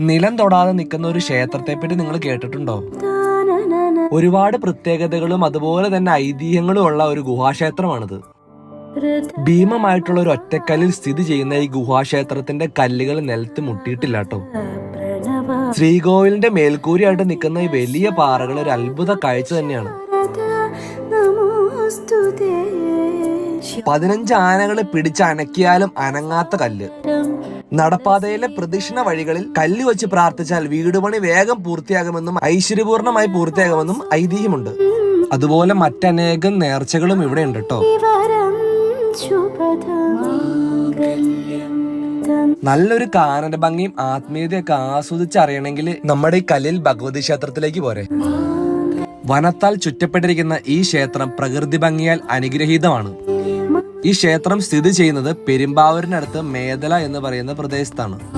നിലം തൊടാതെ നിൽക്കുന്ന ഒരു ക്ഷേത്രത്തെ പറ്റി നിങ്ങൾ കേട്ടിട്ടുണ്ടോ? ഒരുപാട് പ്രത്യേകതകളും അതുപോലെ തന്നെ ഐതിഹ്യങ്ങളും ഉള്ള ഒരു ഗുഹാക്ഷേത്രമാണിത്. ഭീമമായിട്ടുള്ള ഒരു ഒറ്റക്കല്ലിൽ സ്ഥിതി ചെയ്യുന്ന ഈ ഗുഹാക്ഷേത്രത്തിന്റെ കല്ലുകൾ നിലത്ത് മുട്ടിയിട്ടില്ല കേട്ടോ. ശ്രീകോവിലിന്റെ മേൽക്കൂരിയായിട്ട് നിൽക്കുന്ന ഈ വലിയ പാറകൾ ഒരു അത്ഭുത കാഴ്ച തന്നെയാണ്. പതിനഞ്ച് ആനകളെ പിടിച്ച് അനക്കിയാലും അനങ്ങാത്ത കല്ല്. നടപ്പാതയിലെ പ്രദക്ഷിണ വഴികളിൽ കല്ല് വെച്ച് പ്രാർത്ഥിച്ചാൽ വീട് പണി വേഗം പൂർത്തിയാകുമെന്നും ഐശ്വര്യപൂർണമായി പൂർത്തിയാകുമെന്നും ഐതിഹ്യമുണ്ട്. അതുപോലെ മറ്റനേകം നേർച്ചകളും ഇവിടെ ഉണ്ട് കേട്ടോ നല്ലൊരു കാനന ഭംഗിയും ആത്മീയതയൊക്കെ ആസ്വദിച്ചറിയണമെങ്കിൽ നമ്മുടെ ഈ കല്ലിൽ ഭഗവതി ക്ഷേത്രത്തിലേക്ക് പോരെ. വനത്താൽ ചുറ്റപ്പെട്ടിരിക്കുന്ന ഈ ക്ഷേത്രം പ്രകൃതി ഭംഗിയാൽ അനുഗ്രഹീതമാണ്. ഈ ക്ഷേത്രം സ്ഥിതി ചെയ്യുന്നത് പെരുമ്പാവൂരിനടുത്ത് മേദല എന്ന് പറയുന്ന പ്രദേശത്താണ്.